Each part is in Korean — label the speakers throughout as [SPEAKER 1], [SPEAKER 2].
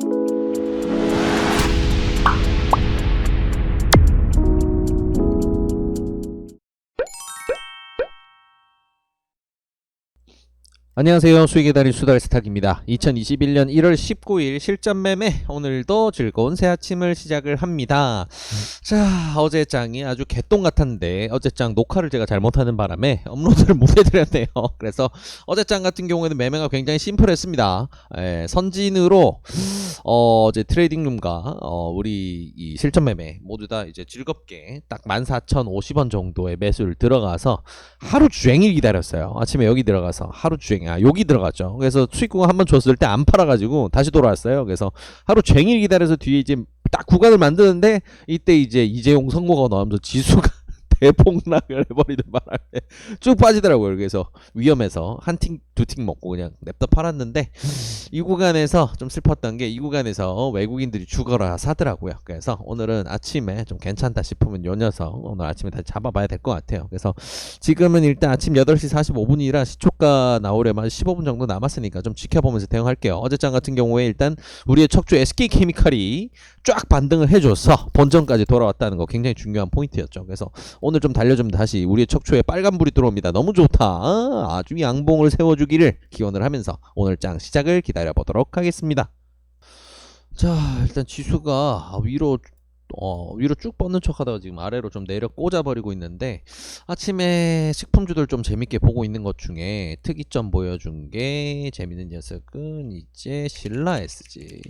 [SPEAKER 1] thank you 안녕하세요. 수익의 달인 수달 스탁입니다. 2021년 1월 19일 실전 매매 오늘도 즐거운 새 아침을 시작을 합니다. 자, 어제 장이 아주 개똥 같았는데 어제 장 녹화를 제가 잘못하는 바람에 업로드를 못 해드렸네요. 그래서 어제 장 같은 경우에는 매매가 굉장히 심플했습니다. 예, 선진으로 어, 어제 트레이딩룸과 어, 우리 이 실전 매매 모두 다 이제 즐겁게 딱 14,050원 정도의 매수를 들어가서 하루 종일 기다렸어요. 아침에 여기 들어가서 하루 종일 아 여기 들어갔죠. 그래서 수익구가 한번 줬을 때 안 팔아가지고 다시 돌아왔어요. 그래서 하루 종일 기다려서 뒤에 이제 딱 구간을 만드는데 이때 이제 이재용 선거가 나오면서 지수가 대폭락을 해버리는 바람에 쭉 빠지더라고요. 그래서 위험해서 한 팀 두 팀 먹고 그냥 냅다 팔았는데 이 구간에서 좀 슬펐던 게 이 구간에서 외국인들이 죽어라 사더라고요. 그래서 오늘은 아침에 좀 괜찮다 싶으면 요 녀석 오늘 아침에 다시 잡아봐야 될 것 같아요. 그래서 지금은 일단 아침 8시 45분이라 시초가 나오려면 15분 정도 남았으니까 좀 지켜보면서 대응할게요. 어제장 같은 경우에 일단 우리의 척주 SK케미칼이 쫙 반등을 해줘서 본전까지 돌아왔다는 거 굉장히 중요한 포인트였죠. 그래서 오늘 좀 달려주면 다시 우리의 척추에 빨간불이 들어옵니다. 너무 좋다. 아, 아주 양봉을 세워주기를 기원을 하면서 오늘 장 시작을 기다려보도록 하겠습니다. 자, 일단 지수가 위로 어, 위로 쭉 뻗는 척 하다가 지금 아래로 좀 내려 꽂아버리고 있는데 아침에 식품주들 좀 재밌게 보고 있는 것 중에 특이점 보여준 게 재밌는 녀석은 이제 신라 SG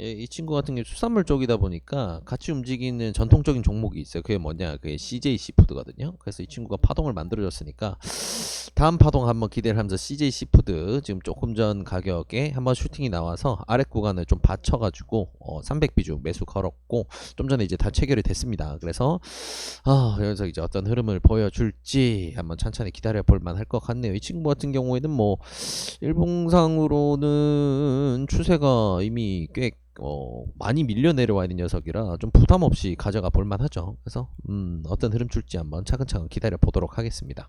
[SPEAKER 1] 예, 이 친구 같은 게 수산물 쪽이다 보니까 같이 움직이는 전통적인 종목이 있어요. 그게 뭐냐? 그게 CJ 시푸드거든요. 그래서 이 친구가 파동을 만들어줬으니까 다음 파동 한번 기대를 하면서 CJ 시푸드 지금 조금 전 가격에 한번 슈팅이 나와서 아래 구간을 좀 받쳐가지고 어, 300 비중 매수 걸었고 좀 전에 이제 다 체결이 됐습니다. 그래서 아 여기서 이제 어떤 흐름을 보여줄지 한번 천천히 기다려 볼 만할 것 같네요. 이 친구 같은 경우에는 뭐 일봉상으로는 추세가 이미 꽤 어, 많이 밀려 내려와 있는 녀석이라 좀 부담 없이 가져가 볼 만 하죠. 그래서 음, 어떤 흐름 줄지 한번 차근차근 기다려 보도록 하겠습니다.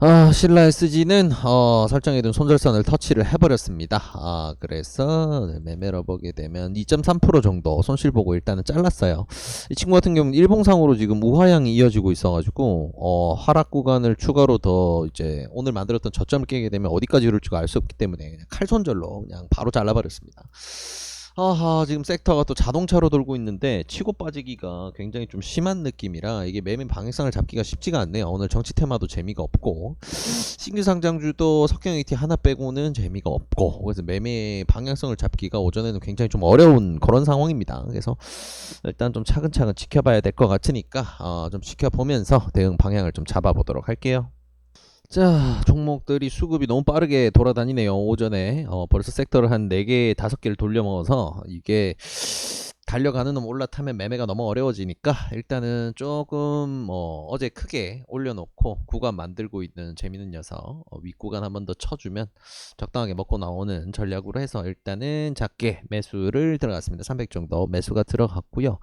[SPEAKER 1] 아, 신라 SG는 어, 설정해둔 손절선을 터치를 해버렸습니다. 아, 그래서 네, 매매로 보게 되면 2.3% 정도 손실 보고 일단은 잘랐어요. 이 친구 같은 경우는 일봉상으로 지금 우하향이 이어지고 있어가지고 어, 하락 구간을 추가로 더 이제 오늘 만들었던 저점을 깨게 되면 어디까지 이룰지가 알 수 없기 때문에 그냥 칼 손절로 그냥 바로 잘라버렸습니다. 아하 지금 섹터가 또 자동차로 돌고 있는데 치고 빠지기가 굉장히 좀 심한 느낌이라 이게 매매 방향성을 잡기가 쉽지가 않네요. 오늘 정치 테마도 재미가 없고. 신규 상장주도 석경 AT 하나 빼고는 재미가 없고. 그래서 매매 방향성을 잡기가 오전에는 굉장히 좀 어려운 그런 상황입니다. 그래서 일단 좀 차근차근 지켜봐야 될 것 같으니까 어, 좀 지켜보면서 대응 방향을 좀 잡아보도록 할게요 자, 종목들이 수급이 너무 빠르게 돌아다니네요. 오전에 어, 벌써 섹터를 한 4개, 5개를 돌려 먹어서 이게 달려가는 놈 올라타면 매매가 너무 어려워지니까 일단은 조금 뭐 어제 크게 올려놓고 구간 만들고 있는 재밌는 녀석 어, 윗구간 한 번 더 쳐주면 적당하게 먹고 나오는 전략으로 해서 일단은 작게 매수를 들어갔습니다. 300 정도 매수가 들어갔고요.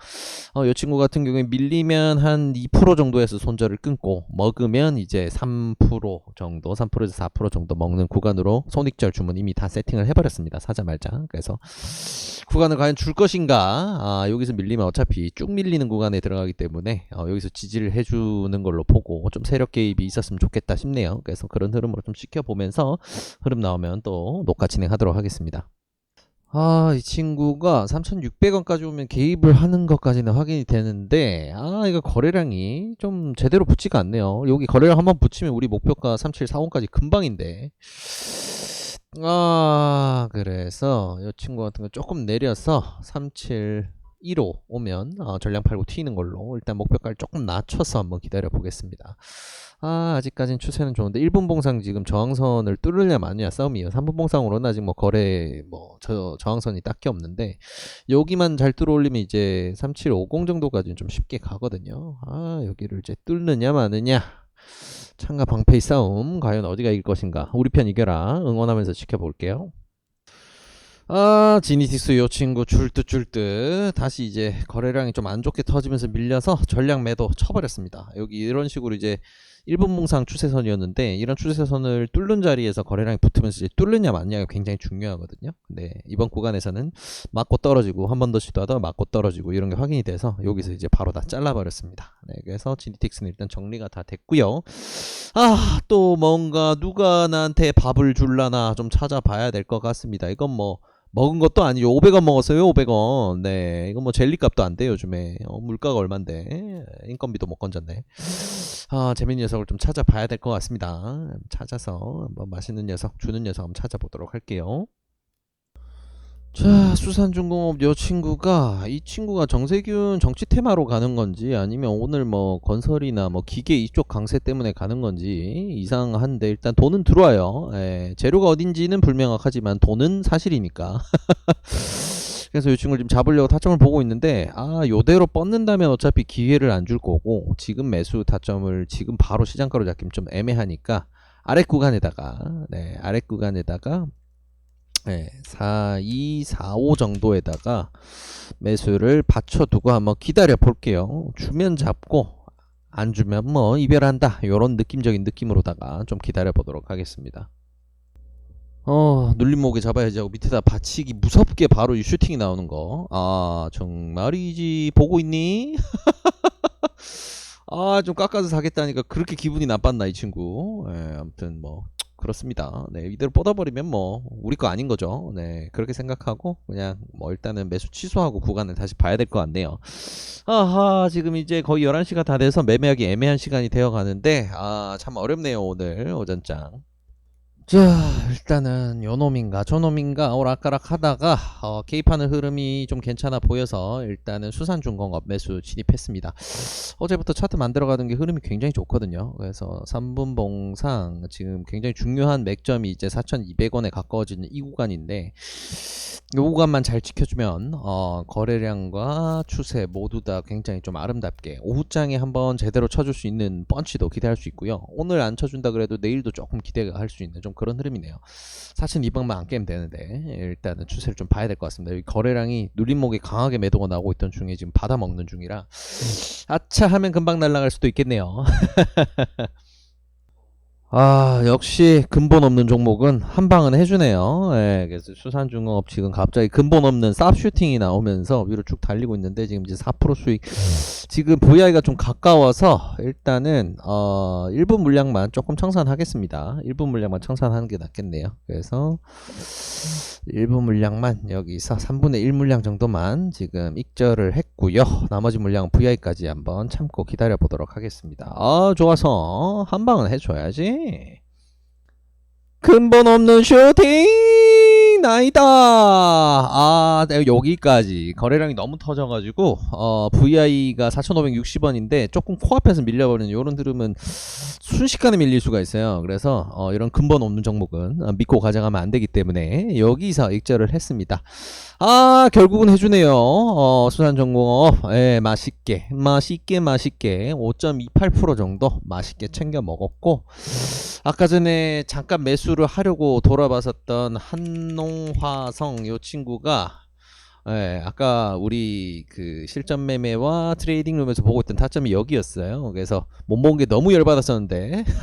[SPEAKER 1] 어, 이 친구 같은 경우에 밀리면 한 2% 정도에서 손절을 끊고 먹으면 이제 3% 정도 3%에서 4% 정도 먹는 구간으로 손익절 주문 이미 다 세팅을 해버렸습니다. 사자 말자. 그래서 구간을 과연 줄 것인가? 아, 여기서 밀리면 어차피 쭉 밀리는 구간에 들어가기 때문에 어, 여기서 지지를 해주는 걸로 보고 좀 세력 개입이 있었으면 좋겠다 싶네요. 그래서 그런 흐름으로 좀 지켜보면서 흐름 나오면 또 녹화 진행하도록 하겠습니다. 아, 이 친구가 3,600원까지 오면 개입을 하는 것까지는 확인이 되는데, 아, 이거 거래량이 좀 제대로 붙지가 않네요. 여기 거래량 한번 붙이면 우리 목표가 3745까지 금방인데. 아, 그래서 이 친구 같은 거 조금 내려서 3715 오면 어, 전량 팔고 튀는 걸로 일단 목표가를 조금 낮춰서 한번 기다려 보겠습니다. 아, 아직까진 추세는 좋은데 1분 봉상 지금 저항선을 뚫으냐 마느냐 싸움이에요. 3분 봉상으로는 아직 뭐 거래 뭐 저 저항선이 딱히 없는데 여기만 잘 뚫어올리면 이제 3750 정도까지는 좀 쉽게 가거든요. 아, 여기를 이제 뚫느냐 마느냐. 창과 방패의 싸움 과연 어디가 이길 것인가? 우리 편 이겨라. 응원하면서 지켜볼게요. 아 지니틱스 요 친구 줄듯 줄듯 다시 이제 거래량이 좀 안 좋게 터지면서 밀려서 전량 매도 쳐버렸습니다. 여기 이런 식으로 이제 일본 몽상 추세선이었는데 이런 추세선을 뚫는 자리에서 거래량이 붙으면서 이제 뚫느냐 맞냐가 굉장히 중요하거든요. 근데 이번 구간에서는 맞고 떨어지고 한 번 더 시도하다가 맞고 떨어지고 이런 게 확인이 돼서 여기서 이제 바로 다 잘라버렸습니다. 네, 그래서 GDTX는 일단 정리가 다 됐고요. 아, 또 뭔가 누가 나한테 밥을 줄라나 좀 찾아봐야 될 것 같습니다. 이건 뭐 먹은 것도 아니죠. 500원 먹었어요, 500원. 네, 이건 뭐 젤리 값도 안 돼요, 요즘에. 어, 물가가 얼만데. 인건비도 못 건졌네. 아, 재밌는 녀석을 좀 찾아봐야 될 것 같습니다. 찾아서 한번 맛있는 녀석, 주는 녀석 한번 찾아보도록 할게요. 자, 수산중공업 요 친구가 이 친구가 정세균 정치 테마로 가는 건지 아니면 오늘 뭐 건설이나 뭐 기계 이쪽 강세 때문에 가는 건지 이상한데 일단 돈은 들어와요. 예, 재료가 어딘지는 불명확하지만 돈은 사실이니까. 그래서 이 친구를 지금 잡으려고 타점을 보고 있는데 아 요대로 뻗는다면 어차피 기회를 안 줄 거고 지금 매수 타점을 지금 바로 시장가로 잡기는 좀 애매하니까 아랫 구간에다가 네 아랫 구간에다가 네, 4, 2, 4, 5 정도에다가 매수를 받쳐두고 한번 기다려 볼게요. 주면 잡고 안 주면 뭐 이별한다. 요런 느낌적인 느낌으로다가 좀 기다려 보도록 하겠습니다. 어, 눌림목에 잡아야지 하고 밑에다 받치기 무섭게 바로 이 슈팅이 나오는 거. 아, 정말이지. 보고 있니? 아, 좀 깎아서 사겠다니까 그렇게 기분이 나빴나, 이 친구. 예, 아무튼 뭐. 그렇습니다. 네, 이대로 뻗어버리면 뭐 우리 거 아닌 거죠. 네, 그렇게 생각하고 그냥 뭐 일단은 매수 취소하고 구간을 다시 봐야 될 것 같네요. 아하, 지금 이제 거의 11시가 다 돼서 매매하기 애매한 시간이 되어 가는데 아, 참 어렵네요, 오늘 오전장. 자, 일단은 요놈인가 저놈인가 오락가락 하다가 어, 개입하는 흐름이 좀 괜찮아 보여서 일단은 수산중공업 매수 진입했습니다. 어제부터 차트 만들어가던 게 흐름이 굉장히 좋거든요. 그래서 3분 봉상 지금 굉장히 중요한 맥점이 이제 4,200원에 가까워지는 이 구간인데 이 구간만 잘 지켜주면 어, 거래량과 추세 모두 다 굉장히 좀 아름답게 오후장에 한번 제대로 쳐줄 수 있는 펀치도 기대할 수 있고요. 오늘 안 쳐준다 그래도 내일도 조금 기대가 할 수 있는 좀 그런 흐름이네요. 사실 이 방만 안 깨면 되는데 일단은 추세를 좀 봐야 될 것 같습니다. 여기 거래량이 눌림목이 강하게 매도가 나오고 있던 중에 지금 받아 먹는 중이라 아차 하면 금방 날아갈 수도 있겠네요. 아, 역시 근본 없는 종목은 한 방은 해주네요. 예, 그래서 수산중공업 지금 갑자기 근본 없는 쌉슈팅이 나오면서 위로 쭉 달리고 있는데 지금 이제 4% 수익. 지금 VI가 좀 가까워서 일단은 어, 1분 물량만 조금 청산하겠습니다. 1분 물량만 청산하는 게 낫겠네요. 그래서 1분 물량만 여기서 3분의 1 물량 정도만 지금 익절을 했고요. 나머지 물량은 VI까지 한번 참고 기다려 보도록 하겠습니다. 아, 좋아서 한 방은 해줘야지. 근본 없는 슈팅 나이다. 아, 내가 여기까지 거래량이 너무 터져가지고 어, VI가 4,560원인데 조금 코앞에서 밀려버리는 이런 흐름은 순식간에 밀릴 수가 있어요. 그래서 어, 이런 근본 없는 종목은 어, 믿고 가져가면 안 되기 때문에 여기서 익절을 했습니다. 아, 결국은 해주네요. 어, 수산전공업, 예, 맛있게, 맛있게, 맛있게, 5.28% 정도 맛있게 챙겨 먹었고, 아까 전에 잠깐 매수를 하려고 돌아봤었던 한농 화성 요 친구가, 예, 아까 우리 그 실전 매매와 트레이딩 룸에서 보고 있던 타점이 여기였어요. 그래서 못 먹은 게 너무 열받았었는데.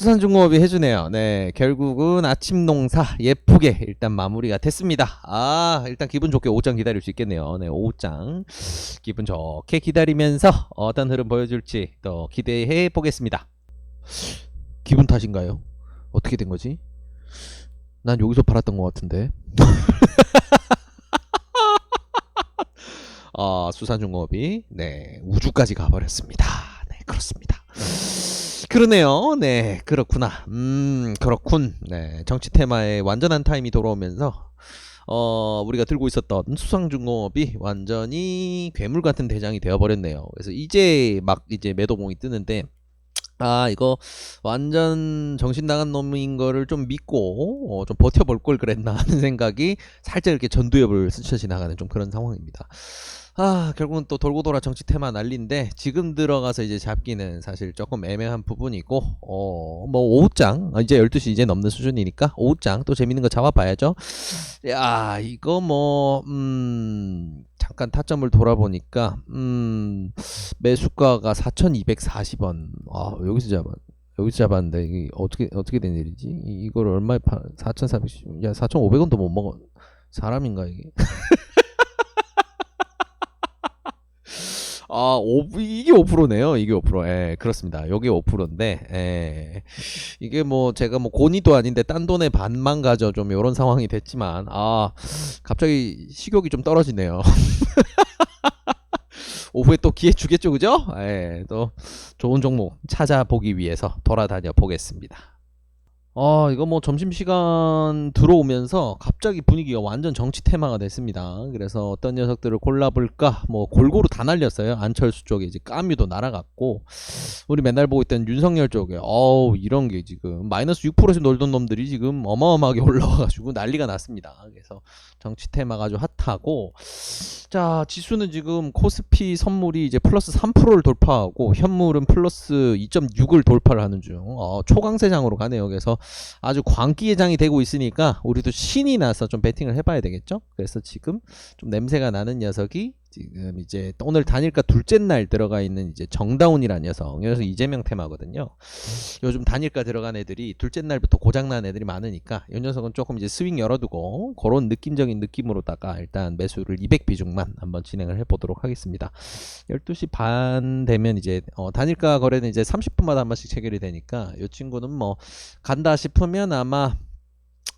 [SPEAKER 1] 수산중공업이 해주네요. 네, 결국은 아침 농사 예쁘게 일단 마무리가 됐습니다. 아, 일단 기분 좋게 오후장 기다릴 수 있겠네요. 네, 오후장 기분 좋게 기다리면서 어떤 흐름 보여줄지 또 기대해 보겠습니다. 기분 탓인가요? 어떻게 된 거지? 난 여기서 팔았던 것 같은데. 아, 수산중공업이 네 우주까지 가버렸습니다. 네, 그렇습니다. 그러네요. 네, 그렇구나. 음, 그렇군. 네, 정치 테마에 완전한 타임이 돌아오면서 어, 우리가 들고 있었던 수상중공업이 완전히 괴물 같은 대장이 되어버렸네요. 그래서 이제 막 이제 매도봉이 뜨는데 아, 이거 완전 정신 나간 놈인 거를 좀 믿고 어, 좀 버텨볼 걸 그랬나 하는 생각이 살짝 이렇게 전두엽을 스쳐 지나가는 좀 그런 상황입니다. 아, 결국은 또 돌고 돌아 정치 테마 난리인데 지금 들어가서 이제 잡기는 사실 조금 애매한 부분이고 어, 뭐 오후장 아, 이제 12시 이제 넘는 수준이니까 오후장 또 재밌는 거 잡아봐야죠. 야, 이거 뭐 음, 잠깐 타점을 돌아보니까 음, 매수가가 4,240원. 아, 여기서 잡아. 여기서 잡았는데 이게 어떻게 어떻게 된 일이지? 이- 이걸 얼마에 파? 4,400. 야, 4,500원도 못 먹어. 사람인가 이게? 아, 오, 이게 5%네요. 이게 5%. 예, 그렇습니다. 요게 5%인데, 예. 이게 뭐, 제가 뭐, 고니도 아닌데, 딴 돈에 반만 가져. 좀, 요런 상황이 됐지만, 아, 갑자기 식욕이 좀 떨어지네요. 오후에 또 기회 주겠죠, 그죠? 예, 또, 좋은 종목 찾아보기 위해서 돌아다녀 보겠습니다. 아, 이거 뭐 점심시간 들어오면서 갑자기 분위기가 완전 정치 테마가 됐습니다. 그래서 어떤 녀석들을 골라볼까? 뭐 골고루 다 날렸어요. 안철수 쪽에 이제 까뮤도 날아갔고, 우리 맨날 보고 있던 윤석열 쪽에, 어우, 이런 게 지금 마이너스 6%에서 놀던 놈들이 지금 어마어마하게 올라와가지고 난리가 났습니다. 그래서 정치 테마가 아주 핫하고, 자, 지수는 지금 코스피 선물이 이제 플러스 3%를 돌파하고, 현물은 플러스 2.6을 돌파를 하는 중, 어, 초강세장으로 가네요. 그래서 아주 광기예장이 되고 있으니까 우리도 신이 나서 좀 베팅을 해봐야 되겠죠. 그래서 지금 좀 냄새가 나는 녀석이 지금 이제 오늘 단일가 둘째 날 들어가 있는 이제 정다운이라는 녀석. 이 녀석 이재명 테마거든요. 요즘 단일가 들어간 애들이 둘째 날부터 고장난 애들이 많으니까 이 녀석은 조금 이제 스윙 열어두고 그런 느낌적인 느낌으로다가 일단 매수를 200 비중만 한번 진행을 해보도록 하겠습니다. 12시 반 되면 이제 어, 단일가 거래는 이제 30분마다 한 번씩 체결이 되니까 이 친구는 뭐 간다 싶으면 아마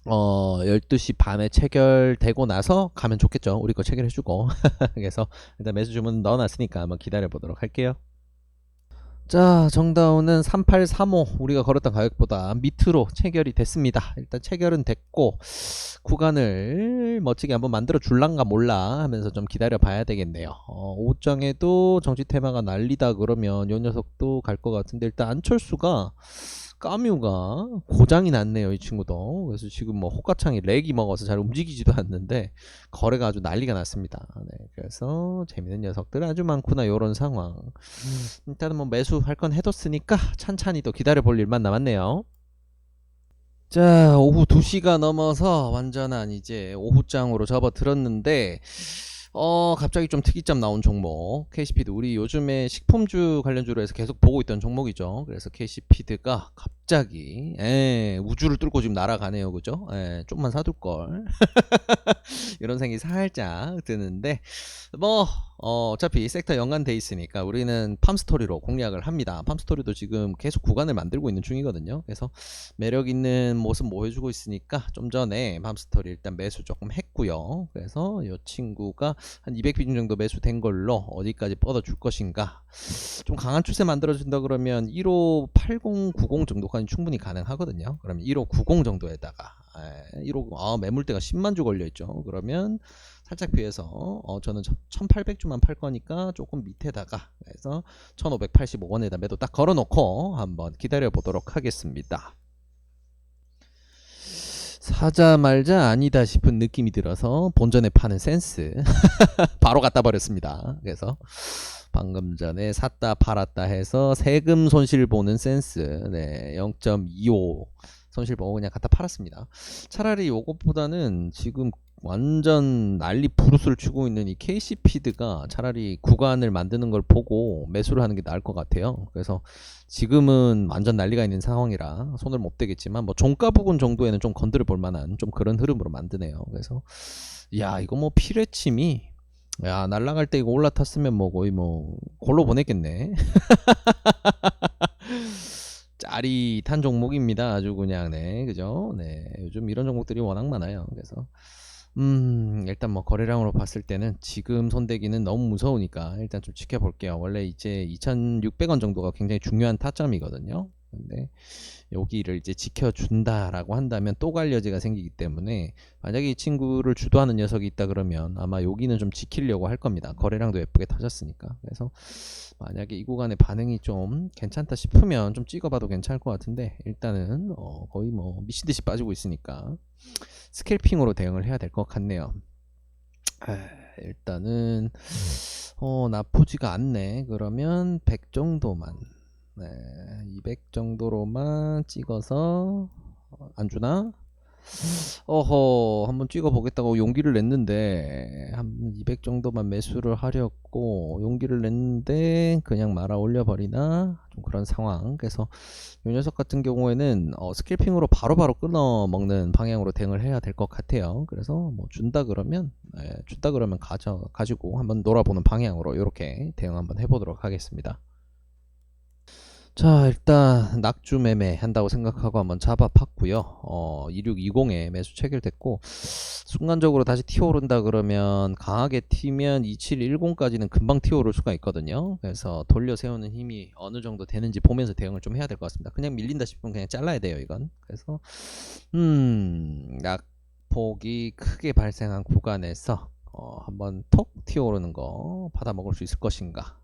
[SPEAKER 1] 어 12시 반에 체결되고 나서 가면 좋겠죠. 우리 거 체결해주고 그래서 일단 매수 주문 넣어놨으니까 한번 기다려 보도록 할게요. 자, 정다운은 3835 우리가 걸었던 가격보다 밑으로 체결이 됐습니다. 일단 체결은 됐고 구간을 멋지게 한번 만들어 줄란가 몰라 하면서 좀 기다려 봐야 되겠네요. 어, 오후장에도 정치 테마가 난리다 그러면 요 녀석도 갈 것 같은데 일단 안철수가 까뮤가 고장이 났네요 이 친구도. 그래서 지금 뭐 호가창이 렉이 먹어서 잘 움직이지도 않는데 거래가 아주 난리가 났습니다. 네, 그래서 재밌는 녀석들 아주 많구나 요런 상황. 일단은 뭐 매수할 건 해뒀으니까 찬찬히 또 기다려 볼 일만 남았네요. 자 오후 2시가 넘어서 완전한 이제 오후장으로 접어들었는데 어 갑자기 좀 특이점 나온 종목. KC피드. 우리 요즘에 식품주 관련주로 해서 계속 보고 있던 종목이죠. 그래서 KC피드가 갑 자기. 예, 우주를 뚫고 지금 날아가네요. 그죠? 예, 좀만 사둘 걸. 이런 생각이 살짝 드는데 뭐 어, 어차피 섹터 연관돼 있으니까 우리는 팜스토리로 공략을 합니다. 팜스토리도 지금 계속 구간을 만들고 있는 중이거든요. 그래서 매력 있는 모습 보여주고 있으니까 좀 전에 팜스토리 일단 매수 조금 했고요. 그래서 이 친구가 한 200비중 정도 매수된 걸로 어디까지 뻗어줄 것인가. 좀 강한 추세 만들어준다 그러면 1580, 90 정도 까지 충분히 가능하거든요. 그러면 1590 정도에다가 에, 15, 아, 매물대가 10만 주 걸려 있죠. 그러면 살짝 비해서 어, 저는 1800주만 팔 거니까 조금 밑에다가 그래서 1585원에다 매도 딱 걸어놓고 한번 기다려 보도록 하겠습니다 사자 말자 아니다 싶은 느낌이 들어서 본전에 파는 센스. 바로 갖다 버렸습니다. 그래서 방금 전에 샀다 팔았다 해서 세금 손실 보는 센스. 네, 0.25 손실 보고 그냥 갖다 팔았습니다. 차라리 요것보다는 지금 완전 난리 부르스를 치고 있는 이 KC피드가 차라리 구간을 만드는 걸 보고 매수를 하는 게 나을 것 같아요. 그래서 지금은 완전 난리가 있는 상황이라 손을 못 대겠지만 뭐 종가 부분 정도에는 좀 건드려 볼 만한 좀 그런 흐름으로 만드네요. 그래서 야 이거 뭐 피레침이 야 날라갈 때 이거 올라탔으면 뭐 거의 뭐 골로 보냈겠네. 짜릿한 종목입니다. 아주 그냥 네 그죠? 네 요즘 이런 종목들이 워낙 많아요. 그래서 음, 일단 뭐 거래량으로 봤을 때는 지금 손대기는 너무 무서우니까 일단 좀 지켜볼게요. 원래 이제 2,600원 정도가 굉장히 중요한 타점이거든요. 근데 여기를 이제 지켜준다라고 한다면 또 갈 여지가 생기기 때문에 만약에 이 친구를 주도하는 녀석이 있다 그러면 아마 여기는 좀 지키려고 할 겁니다. 거래량도 예쁘게 터졌으니까. 그래서 만약에 이 구간의 반응이 좀 괜찮다 싶으면 좀 찍어봐도 괜찮을 것 같은데 일단은 어, 거의 뭐 미친 듯이 빠지고 있으니까 스캘핑으로 대응을 해야 될 것 같네요. 에... 일단은 어 나쁘지가 않네. 그러면 100 정도만 네, 200 정도로만 찍어서 어, 안 주나? 어허, 한번 찍어 보겠다고 용기를 냈는데 한 200 정도만 매수를 하려고 용기를 냈는데 그냥 말아 올려 버리나? 좀 그런 상황. 그래서 이 녀석 같은 경우에는 어, 스킬핑으로 바로바로 끊어 먹는 방향으로 대응을 해야 될 것 같아요. 그래서 뭐 준다 그러면 예, 준다 그러면 가져 가지고 한번 놀아보는 방향으로 이렇게 대응 한번 해보도록 하겠습니다. 자, 일단 낙주 매매 한다고 생각하고 한번 잡아 팠고요. 어, 2620에 매수 체결됐고 순간적으로 다시 튀어오른다 그러면 강하게 튀면 2710까지는 금방 튀어오를 수가 있거든요. 그래서 돌려 세우는 힘이 어느 정도 되는지 보면서 대응을 좀 해야 될 것 같습니다. 그냥 밀린다 싶으면 그냥 잘라야 돼요, 이건. 그래서 음, 낙폭이 크게 발생한 구간에서 어, 한번 톡 튀어오르는 거 받아 먹을 수 있을 것인가?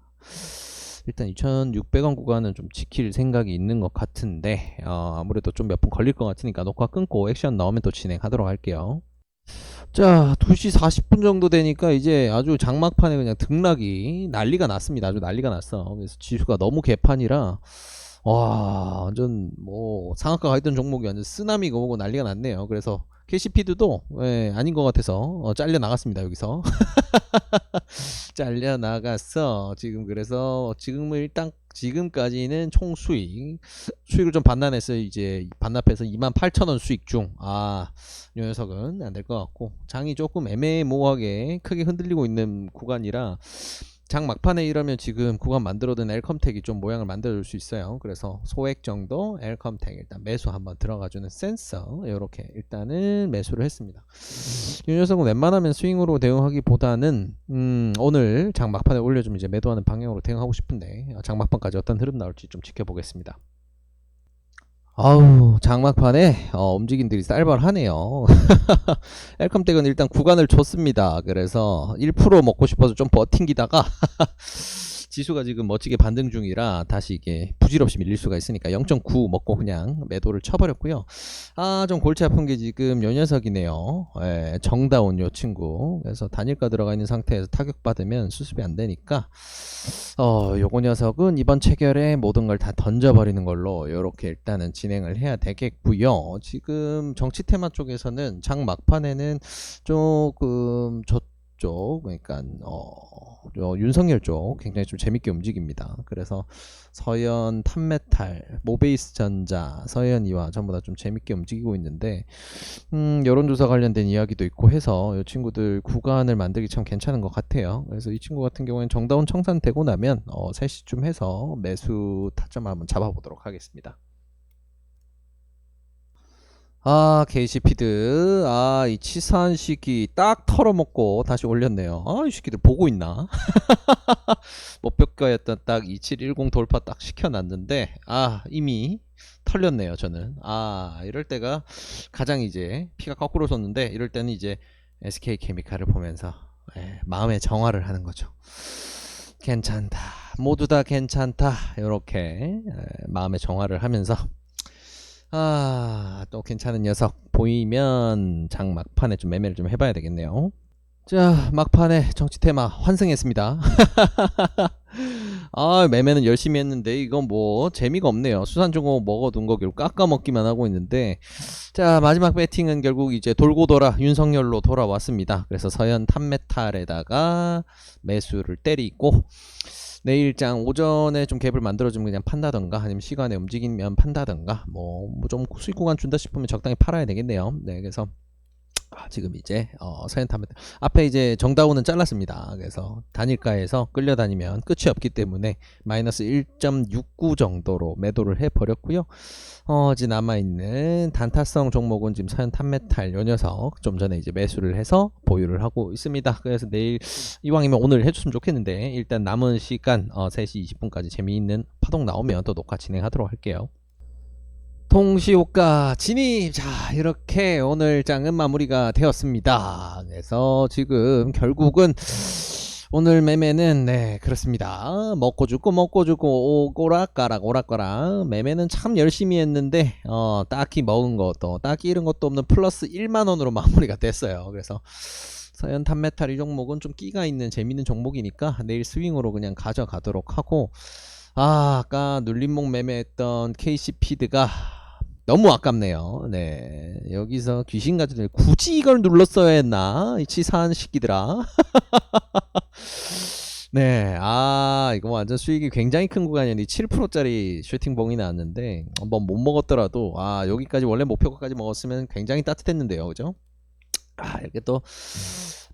[SPEAKER 1] 일단 2,600원 구간은 좀 지킬 생각이 있는 것 같은데 어, 아무래도 좀 몇 분 걸릴 것 같으니까 녹화 끊고 액션 나오면 또 진행하도록 할게요. 자, 2시 40분 정도 되니까 이제 아주 장막판에 그냥 등락이 난리가 났습니다. 아주 난리가 났어. 그래서 지수가 너무 개판이라 와, 완전 뭐 상한가 가 있던 종목이 완전 쓰나미가 오고 난리가 났네요. 그래서 캐시피드도 예, 아닌 것 같아서 어, 잘려 나갔습니다. 여기서 잘려 나갔어. 지금 그래서 지금은 일단 지금까지는 총 수익 수익을 좀 반납했어요. 이제 반납해서 28,000원 수익 중. 아, 이 녀석은 안 될 것 같고 장이 조금 애매모호하게 크게 흔들리고 있는 구간이라 장 막판에 이러면 지금 구간 만들어둔 엘컴택이 좀 모양을 만들어줄 수 있어요. 그래서 소액 정도 엘컴택 일단 매수 한번 들어가주는 센서 이렇게 일단은 매수를 했습니다. 이 녀석은 웬만하면 스윙으로 대응하기보다는 음, 오늘 장 막판에 올려주면 이제 매도하는 방향으로 대응하고 싶은데 장 막판까지 어떤 흐름 나올지 좀 지켜보겠습니다. 아우 장막판에 어, 움직임들이 쌀벌하네요. 엘컴택은 일단 구간을 줬습니다. 그래서 1% 먹고 싶어서 좀 버팅기다가 지수가 지금 멋지게 반등 중이라 다시 이게 부질없이 밀릴 수가 있으니까 0.9 먹고 그냥 매도를 쳐버렸고요. 아 좀 골치 아픈 게 지금 요 녀석이네요. 예, 정다운 요 친구. 그래서 단일가 들어가 있는 상태에서 타격 받으면 수습이 안 되니까 어 요거 녀석은 이번 체결에 모든 걸 다 던져버리는 걸로 요렇게 일단은 진행을 해야 되겠고요. 지금 정치 테마 쪽에서는 장 막판에는 조금 저 쪽, 그러니까 어, 어, 윤석열 쪽 굉장히 좀 재밌게 움직입니다. 그래서 서현, 탄메탈, 모베이스 전자, 서현이와 전부 다 좀 재밌게 움직이고 있는데 음, 여론조사 관련된 이야기도 있고 해서 이 친구들 구간을 만들기 참 괜찮은 것 같아요. 그래서 이 친구 같은 경우에는 정다운 청산되고 나면 어, 3시쯤 해서 매수 타점을 한번 잡아보도록 하겠습니다. 아, 게시피드. 아, 이 치사한 시기 딱 털어먹고 다시 올렸네요. 아, 이 새끼들 보고 있나? 목표가였던 딱 2710 돌파 딱 시켜놨는데, 아, 이미 털렸네요, 저는. 아, 이럴 때가 가장 이제 피가 거꾸로 섰는데, 이럴 때는 이제 SK 케미칼을 보면서 예, 마음의 정화를 하는 거죠. 괜찮다. 모두 다 괜찮다. 이렇게 예, 마음의 정화를 하면서 아, 또 괜찮은 녀석 보이면 장 막판에 좀 매매를 좀 해봐야 되겠네요. 자, 막판에 정치 테마 환승했습니다. 아, 매매는 열심히 했는데 이건 뭐 재미가 없네요. 수산중공 먹어둔 거 결국 깎아 먹기만 하고 있는데 자, 마지막 배팅은 결국 이제 돌고 돌아 윤석열로 돌아왔습니다. 그래서 서현 탑메탈에다가 매수를 때리고 내일장 오전에 좀 갭을 만들어주면 그냥 판다던가 아니면 시간에 움직이면 판다던가 뭐 좀 수익 구간 준다 싶으면 적당히 팔아야 되겠네요. 네, 그래서 아, 지금 이제 어, 서현타면 앞에 이제 정다운은 잘랐습니다. 그래서 단일가에서 끌려다니면 끝이 없기 때문에 마이너스 1.69 정도로 매도를 해 버렸고요. 어, 이제 남아 있는 단타성 종목은 지금 서현 탄메탈 요 녀석 좀 전에 이제 매수를 해서 보유를 하고 있습니다. 그래서 내일 이왕이면 오늘 해줬으면 좋겠는데 일단 남은 시간 어, 3시 20분까지 재미있는 파동 나오면 또 녹화 진행하도록 할게요. 통시호가 진입. 자 이렇게 오늘 장은 마무리가 되었습니다. 그래서 지금 결국은 오늘 매매는 네 그렇습니다. 먹고 죽고 먹고 죽고 오꼬락가락 오락가락. 매매는 참 열심히 했는데 어 딱히 먹은 것도 딱히 잃은 것도 없는 플러스 1만원으로 마무리가 됐어요. 그래서 서현 탑메탈 이 종목은 좀 끼가 있는 재밌는 종목이니까 내일 스윙으로 그냥 가져가도록 하고 아 아까 눌림목 매매했던 KC피드가 너무 아깝네요. 네 여기서 귀신 같은 애 굳이 이걸 눌렀어야 했나 이 치사한 시기들아. 네, 아, 이거 완전 수익이 굉장히 큰 구간이었는데 7%짜리 슈팅봉이 나왔는데 한번 못 먹었더라도 아, 여기까지 원래 목표가까지 먹었으면 굉장히 따뜻했는데요. 그죠? 아, 이렇게 또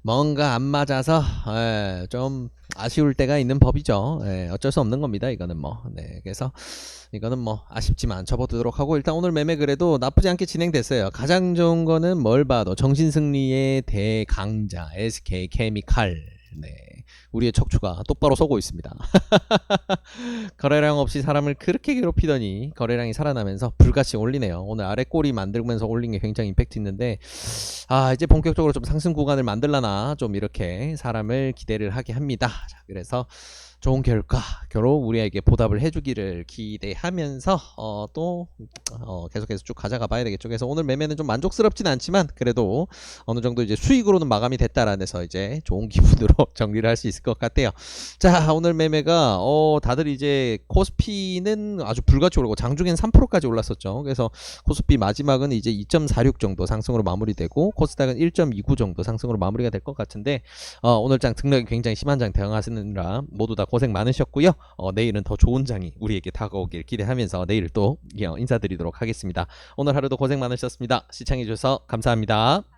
[SPEAKER 1] 뭔가 안 맞아서 예, 좀 아쉬울 때가 있는 법이죠. 예, 어쩔 수 없는 겁니다. 이거는 뭐. 네, 그래서 이거는 뭐 아쉽지만 접어두도록 하고 일단 오늘 매매 그래도 나쁘지 않게 진행됐어요. 가장 좋은 거는 뭘 봐도 정신승리의 대강자 SK 케미칼. 네. 우리의 척추가 똑바로 서고 있습니다. 거래량 없이 사람을 그렇게 괴롭히더니 거래량이 살아나면서 불같이 올리네요. 오늘 아래 꼬리 만들면서 올린 게 굉장히 임팩트 있는데 아 이제 본격적으로 좀 상승 구간을 만들라나 좀 이렇게 사람을 기대를 하게 합니다. 자 그래서 좋은 결과 결로 우리에게 보답을 해주기를 기대하면서 어, 또 어, 계속해서 쭉 가져가 봐야 되겠죠. 그래서 오늘 매매는 좀 만족스럽진 않지만 그래도 어느 정도 이제 수익으로는 마감이 됐다라는 데서 이제 좋은 기분으로 정리를 할 수 있을 것 같아요. 자 오늘 매매가 어, 다들 이제 코스피는 아주 불같이 오르고 장중엔 3%까지 올랐었죠. 그래서 코스피 마지막은 이제 2.46 정도 상승으로 마무리되고 코스닥은 1.29 정도 상승으로 마무리가 될 것 같은데 어, 오늘 장 등락이 굉장히 심한 장 대응하시느라 모두 다 고생 많으셨고요. 어, 내일은 더 좋은 장이 우리에게 다가오길 기대하면서 내일 또 예, 인사드리도록 하겠습니다. 오늘 하루도 고생 많으셨습니다. 시청해주셔서 감사합니다.